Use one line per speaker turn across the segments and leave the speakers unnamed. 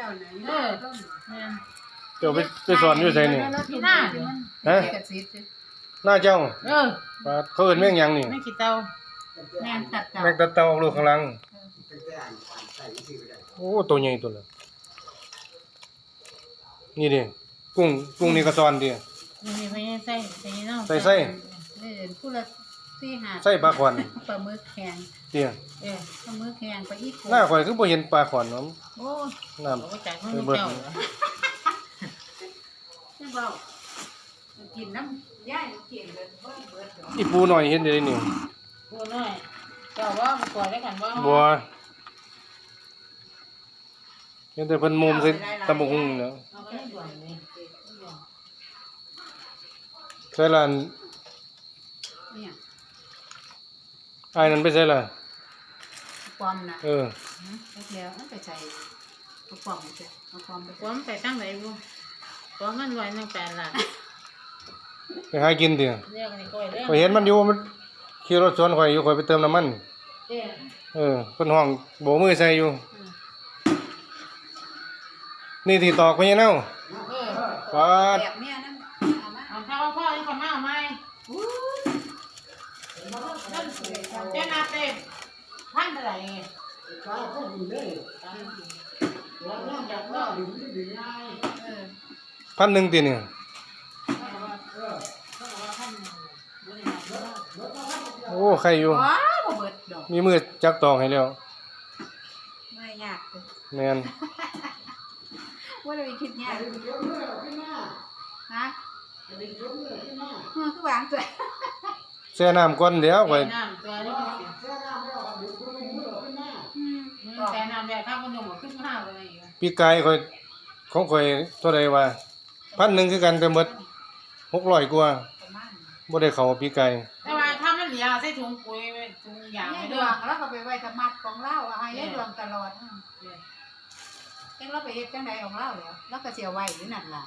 จ้าไหน
เออแม่น
เจ้าไปไปสอนอยู่ไสนี่
ที่หน้า
ฮะ
กระซิบ
หน้าเจ้า
เออ
ปาดเขาเอิ้นแม่งหยังนี่
ไม่ขี้เตา
แม่นตัดเก่า
แม่งตะเตาลูกข้างหลังโอ้ตัวใหญ่ตัวละนี่ดิกุ้งกุ้งนี่ก็สอนดิ
นี่ไปใส่ใส่น้อง
ใส่ไส้
เล่นผู้ละ สี่ห้า
ใส่ปลาขวัญ
ปลาหมึกแข็ง
เตี้ย
เออ
ปลาหมึกแข็งปลาอีก
หน้าข่อยคือบ่เห็นปลาขวัญเนาะ
โอ้ย
น้ำ
โอ้จากมัน
ไป
มี
เบิด
เจ้า
ไม่เบากินน้ำย่ายกินเลยเบิดเบิดเบิด
อีปูหน่อยเห็นได้นี่
กูน้อยเจ้าว่ามันก่อยได้กันบ่
บัวเห็นแต่เพิ่นมุมใส่ตำบักหุ่งเนาะ
เอาก็ได้ด่วนนี่
ใส่ละอัน
เนี่ย
อ้ายนั่นไปใส่ละ
ปอมนะ
เออ
แล้วเอาไปใส่เอาปอมไปใส่เอาปอมไป
ความใส่ตั้งไหนบ่ความมันลอยตั้งแต่ละ
ไปหากินเตี้ย
เรียกนี่ก่อยเรียก
ข่อยเห็นมันอยู่มันขี่รถสวนข่อยอยู่ข่อยไปเติมน้ำมัน
เด้อ
เออเพิ่นห้องโบกมือใส่อยู่ นี่ที่ตอกไปยังเน่า
เออ
ปาด
แบบเนี้ยนะเอามา
เอาพ่อพ่อนี่เขามาเอาไหมนั่น เจ้านาเต็มพันเท่าไหร่
เออ
พันหนึ่งตีเนี่ยโอ้ใครอยู่
ว้าวบ่เบิดดอก
มีมือจักตอกให้แล้ว
ไม่ยากเลย
แมน
ว่าเราไปคิดยากฮะเออคือวางตัว
แช่น้ำก่อนเดี๋ยวไว้
น้ำตัวนี้มันเสีย
อืม
แต่น้ำแบบข้าวมันยมขึ้นมาอะไรอยู่
ปีกายข่อยของข่อยเท่าใดว่าพันหนึ่งคือกันแต่หมดหกร้อยกว่า
ประมาณ
บ่ได้เข้าปีกาย
แต่ว่าถ้ามันเหลือใส่ถุงปุ๋ยไว้ถุงยาง
นี้
ไว้
ด
ด้
ว
วย
งแล้วก็ไปไว้ธรรมัดของเราเอาให้ได้ดวงตลอดอืมเอ็งเราไปเฮ็ดจังใดของเราแล้วแล้วก็เสียไว้อยู่นั่นล่ะ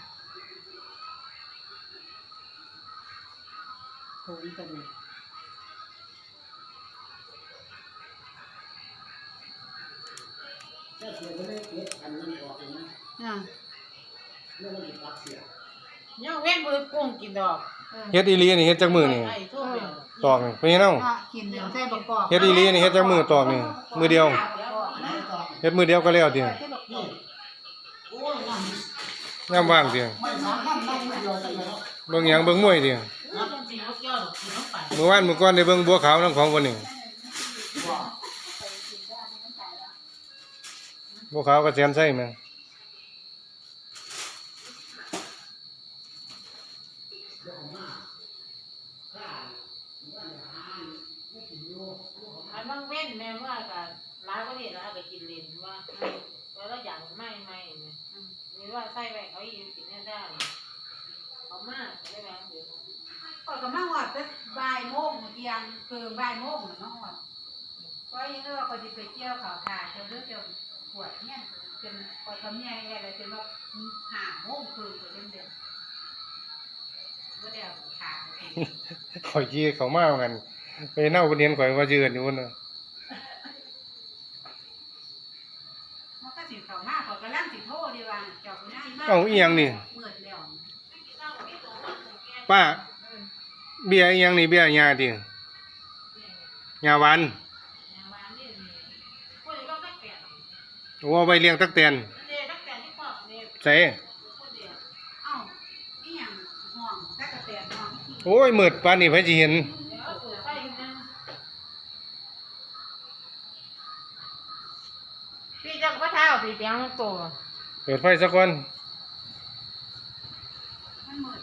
โหน กระดูกอ่า
เนี่ยเว้นมือกุ้งกินดอก
เออ
เฮ็ดอีหลีนี่เฮ็ดจักมือนี่
ไอ้ทั่วไป
ตอกนี่ไปยังเน่า
อะกินเดี๋ยวใส่ประกอบ
เฮ็ดอีหลีนี่เฮ็ดจักมือตอกนี่มือเดียวเฮ็ดมือเดียวก็แล้วติ
ใส่ประกอบ
ยามว่างติเบิ่งหยังเบิ่งมวยติ
จริงๆลูกยอดกินเข้าไป
เมื่อวานมื้อก่อนได้เบิ่งบัวขาวนํของบ่นี่ บัวขาวก็แสนไส้แม่
อันบางเว้นแม่ว่ากับร้านก็เห็นแล้วก็กินเลนว่าแล้วก็อย่างไม่ไม่เนี่ยมีว่าไส้แหวกเขาอีกกินได้ได้เขามากได้ไหมเดี๋ยว
ก่อนก็มาหอดแต่บ่ายโมงเที่ยงคือบ่ายโมงน่ะมาหอดเพราะยังไงว่าเขาจะไปเที่ยวเขาถ่ายเจอเรื่องเกี่ยวกับ ปวดเนี่ยจนพอทำยังไงอะไรจนว่าห่าโมงคือตัวเดิมเดิมก็เดี๋ยวขาด
ข่อยขี้เขามาเหมือนกันไปเน่าบ่เรียนข่อยว่าสิเอิ้นอยู่พุ่นน่ะ
มันก็สิเขามาเขากำลังสิโทษดีว่าเจ้าคุณนายมา
เอ้าอีหยังนี่
เมื่อแล้ว
ป้าเบียร์อีหยังนี่เบียร์ยาติยาหวาน โอ้เอาไว้เลี้ยงตักแตน
เด็กตั้งแต่ที่ปอบเนี่ย
ใส่
คนเดียว
เอ้าอีหยังห่วงตะกะแตนห่วงที่
โอ้ยมืดปานนี้ไผสิเห็น
เดี๋ยวเปิดไฟกันนะพี่จังพระเท้าพี่เปียงตัว
เปิดไฟสักก่อน
มันมืด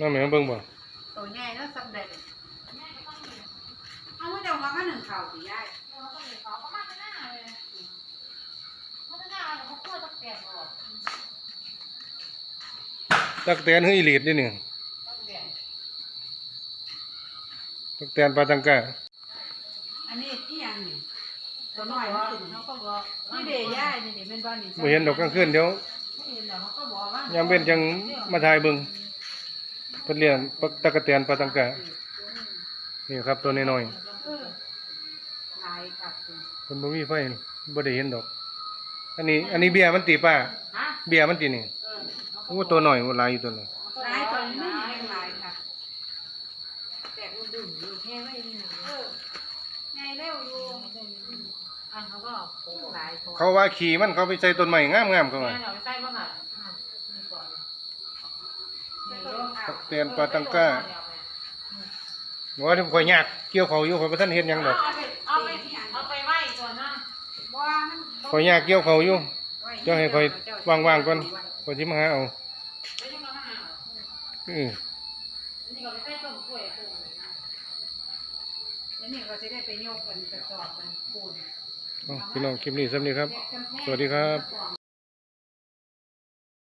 น้าแม่เบิ่งบ่
ตัวใหญ่แล้วสำเร็จเอาว่าเดี๋ยวมาก็หนึ่งข่าวสิยาย
ตักแตนเฮ้ยอีหลีดนี่นี่ตักแตนปลาตังกา
อันนี้ที่ยังนี่ตัวน้อยมันขึ้นเขาก็บอกนี่เดยย่ายนี่นี่เป็นบ้านนี่
บ่เห็นดอกกลางคืนเดี๋ยว
เห็นแล้วเขาก็บอกว่ายา
มเว้นจังมาถ่ายเบิ่งไป พิ่นเลี้ยงปลาตะกะแตนปลาตังกะนี่ครับตัวน้อย
เออหลายครับคุณ
ๆเพิ่นบ่มีไฟบ่ได้เห็นดอก อันนี้ อันนี้เบี้ยมันติป้า
ฮะ
เบี้ยมันตินี่
เออ
โอ้ตัวน้อยโอ้หลายอยู่ตัวนึง
หลายคนนี่หลายค่ะ
แต่มันดึงอยู่แค่ไม่นี่
เออไงเร็วอยู่
อันเขาก็โอ้
หลายคน
เขาว่าขี่มันเขาไปใส่ต้นไม้งามๆเขา
แม่
ว่า
เราไปใส่บ้างอะนี่ก่อน
นี่เนาะ
ตะกะแตนปลาตังกะว่าที่ข่อยยากเกี่ยวเขาอยู่ข่อยบ่ทันเฮ็ดหยังดอก
เอาไปเอาไปเอาไปไหว้ก่อนนะ
บ่ว่ามันบ่
ข่อยยากเกี่ยวเขาอยู่
ไว้
เจ้าให้ข่อยว่างๆก่อนข่อยสิมาหาเอา
ไม่ต้องมาหา
อือ
นี่ก็ไปใส่ต้นกล้วยต้นอะไรนะ
แล้วนี่ก็จะได้ไปโยกกันกระสอบกันปูน
เอาพี่น้องคลิปนี้สำนี้ครับ
แยกกันแม่
สวัสดีครับ
กระสอบ